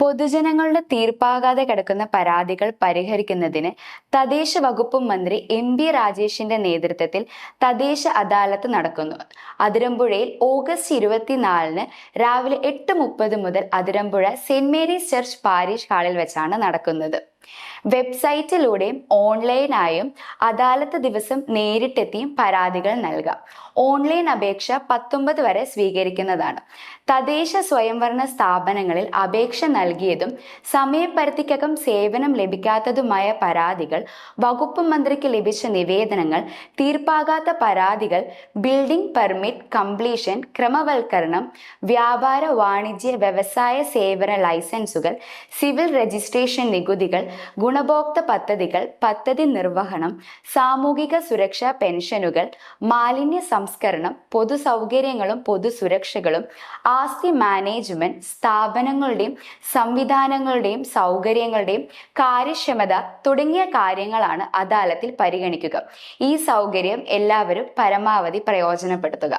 പൊതുജനങ്ങളുടെ തീർപ്പാകാതെ കിടക്കുന്ന പരാതികൾ പരിഹരിക്കുന്നതിന് തദ്ദേശ വകുപ്പ് മന്ത്രി എം ബി രാജേഷിന്റെ നേതൃത്വത്തിൽ തദ്ദേശ അദാലത്ത് നടക്കുന്നു. അതിരമ്പുഴയിൽ ഓഗസ്റ്റ് ഇരുപത്തിനാലിന് രാവിലെ എട്ട് മുപ്പത് മുതൽ Athirampuzha Saint Mary's church parish ഹാളിൽ വെച്ചാണ് നടക്കുന്നത്. വെബ്സൈറ്റിലൂടെയും ഓൺലൈനായും അദാലത്ത് ദിവസം നേരിട്ടെത്തിയും പരാതികൾ നൽകാം. ഓൺലൈൻ അപേക്ഷ പത്തൊമ്പത് വരെ സ്വീകരിക്കുന്നതാണ്. തദ്ദേശ സ്വയംഭരണ സ്ഥാപനങ്ങളിൽ അപേക്ഷ നൽകിയതും സമയപരിധിക്കകം സേവനം ലഭിക്കാത്തതുമായ പരാതികൾ വകുപ്പ് മന്ത്രിക്ക് ലഭിച്ച നിവേദനങ്ങൾ തീർപ്പാകാത്ത പരാതികൾ ബിൽഡിംഗ് പെർമിറ്റ് കംപ്ലീഷൻ ക്രമവൽക്കരണം വ്യാപാര വാണിജ്യ വ്യവസായ സേവന ലൈസൻസുകൾ സിവിൽ രജിസ്ട്രേഷൻ നികുതികൾ ഗുണഭോക്തൃ പദ്ധതികൾ പദ്ധതി നിർവഹണം സാമൂഹിക സുരക്ഷാ പെൻഷനുകൾ മാലിന്യ സംസ്കരണം പൊതു സൗകര്യങ്ങളും ആസ്തി മാനേജ്മെന്റ് സ്ഥാപനങ്ങളുടെയും സംവിധാനങ്ങളുടെയും സൗകര്യങ്ങളുടെയും കാര്യക്ഷമത തുടങ്ങിയ കാര്യങ്ങളാണ് അദാലത്തിൽ പരിഗണിക്കുക. ഈ സൗകര്യം എല്ലാവരും പരമാവധി പ്രയോജനപ്പെടുത്തുക.